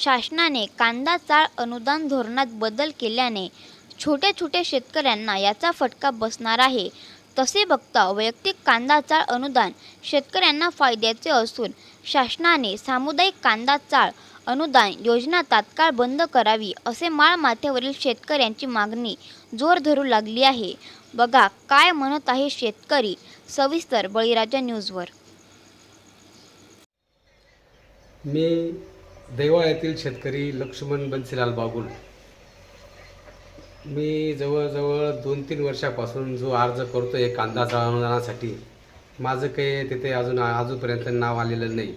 शासनाने कांदा चाळ अनुदान धोरणात बदल केल्याने छोट्या छोट्या शेतकऱ्यांना याचा फटका बसणार आहे. तसे बघता वैयक्तिक कांदा चाळ अनुदान शेतकऱ्यांना फायद्याचे असून शासनाने सामुदायिक कांदा चाळ अनुदान योजना तात्काळ बंद करावी असे माळमाथ्यावरील शेतकऱ्यांची मागणी जोर धरू लागली आहे. बघा काय म्हणत आहे शेतकरी. सविस्तर बळीराजा न्यूजवर. मी देवाळ्यातील येथील शेतकरी लक्ष्मण बन्सीलाल बागुल. मी जवळजवळ दोन तीन वर्षापासून जो अर्ज करतो आहे कांदा अनुदानासाठी माझं काही तिथे अजून अजूनपर्यंत नाव आलेलं नाही.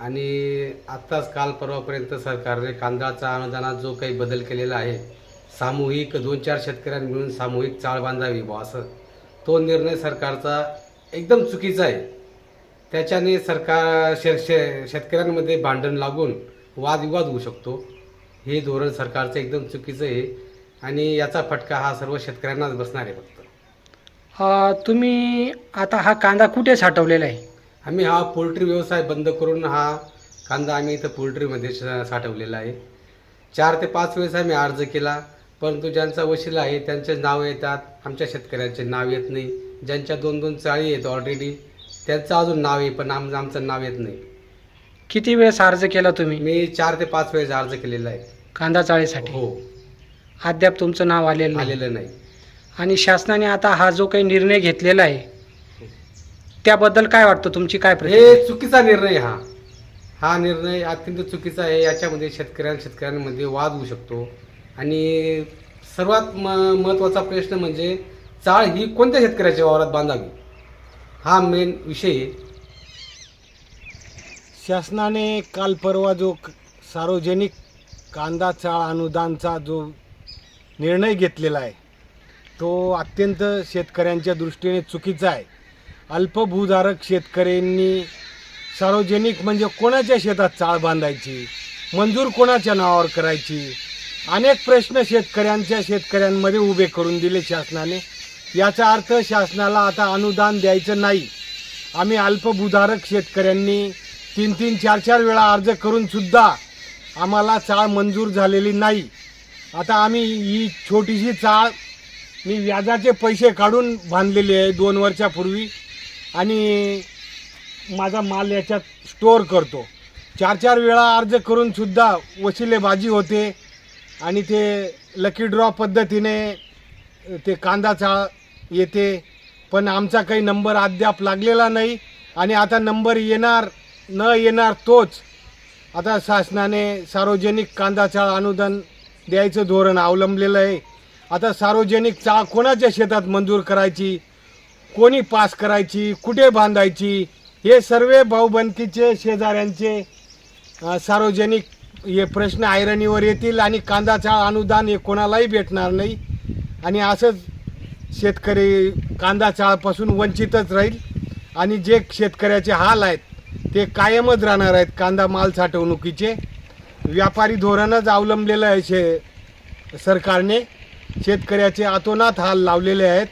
आणि आत्ताच काल परवापर्यंत सरकारने कांदाचा अनुदानात जो काही बदल केलेला आहे सामूहिक दोन चार शेतकऱ्यांनी मिळून सामूहिक चाळ बांधावी बा असं. तो निर्णय सरकारचा एकदम चुकीचा आहे. त्याच्याने सरकार शे शे शेतकऱ्यांमध्ये भांडण लागून वादविवाद होऊ शकतो. हे धोरण सरकारचं एकदम चुकीचं आहे आणि याचा फटका हा सर्व शेतकऱ्यांनाच बसणार आहे फक्त. अ, तुम्ही आता हा कांदा कुठे साठवलेला आहे? आम्ही हा पोल्ट्री व्यवसाय बंद करून हा कांदा आम्ही इथं पोल्ट्रीमध्ये सा- साठवलेला आहे. चार ते पाच वेळेस आम्ही अर्ज केला परंतु ज्यांचा वशिला आहे त्यांचे नाव येतात. आमच्या शेतकऱ्यांचे नाव येत नाही. ज्यांच्या दोन दोन चाळी आहेत ऑलरेडी त्यांचं अजून नाव आहे पण आम आमचं नाव येत नाही. किती वेळेस अर्ज केला तुम्ही? मी चार ते पाच वेळेस अर्ज केलेला आहे. कांदा चाळीसाठी? हो. अद्याप तुमचं नाव आलेलं नाही. आलेलं नाही. आणि शासनाने आता हा जो काही निर्णय घेतलेला आहे त्याबद्दल काय वाटतं? तुमची काय प्रतिक्रिया? हे चुकीचा निर्णय हा. हा निर्णय अत्यंत चुकीचा आहे. याच्यामध्ये शेतकऱ्यां शेतकऱ्यांमध्ये वाद होऊ शकतो. आणि सर्वात म महत्त्वाचा प्रश्न म्हणजे चाळ ही कोणत्या शेतकऱ्याच्या वावरात बांधावी? हा मेन विषय आहे. शासनाने काल परवा जो क- सार्वजनिक कांदा चाळ अनुदानचा जो निर्णय घेतलेला आहे तो अत्यंत शेतकऱ्यांच्या दृष्टीने चुकीचा आहे. अल्पभूधारक शेतकऱ्यांनी सार्वजनिक म्हणजे कोणाच्या शेतात चाळ बांधायची मंजूर कोणाच्या नावावर करायची अनेक प्रश्न शेतकऱ्यांच्या शेतकऱ्यांमध्ये उभे करून दिले शासनाने. याचा अर्थ शासनाला आता अनुदान द्यायचं नाही. आम्ही अल्पभूधारक शेतकऱ्यांनी तीन तीन चार चार वेळा अर्ज करून सुद्धा आम्हाला चाळ मंजूर झालेली नाही. आता आम्ही ही छोटीशी चाळ मी व्याजाचे पैसे काढून बांधलेली आहे दोन वर्षापूर्वी आणि माझा माल याच्यात स्टोअर करतो. चार चार वेळा अर्ज करून सुद्धा वशिलेबाजी होते आणि ते लकी ड्रॉ पद्धतीने ते कांदा चाळ येते. पण आमचा काही नंबर अद्याप लागलेला नाही आणि आता नंबर येणार न येणार तोच. आता शासनाने सार्वजनिक कांदा चाळ अनुदान द्यायचं धोरण अवलंबलेलं आहे. आता सार्वजनिक चाळ कोणाच्या शेतात मंजूर करायची? कोणी पास करायची? कुठे बांधायची? हे सर्व भाऊबंदकीचे शेजाऱ्यांचे सार्वजनिक हे प्रश्न ऐरणीवर येतील आणि कांदा चाळ अनुदान हे कोणालाही भेटणार नाही. आणि असंच शेतकरी कांदा चाळपासून वंचितच राहील. आणि जे शेतकऱ्याचे हाल आहेत ते कायमच राहणार आहेत कांदा माल साठवणुकीचे. व्यापारी धोरणच अवलंबलेलं आहे शे सरकारने. शेतकऱ्याचे अतोनात हाल लावलेले आहेत.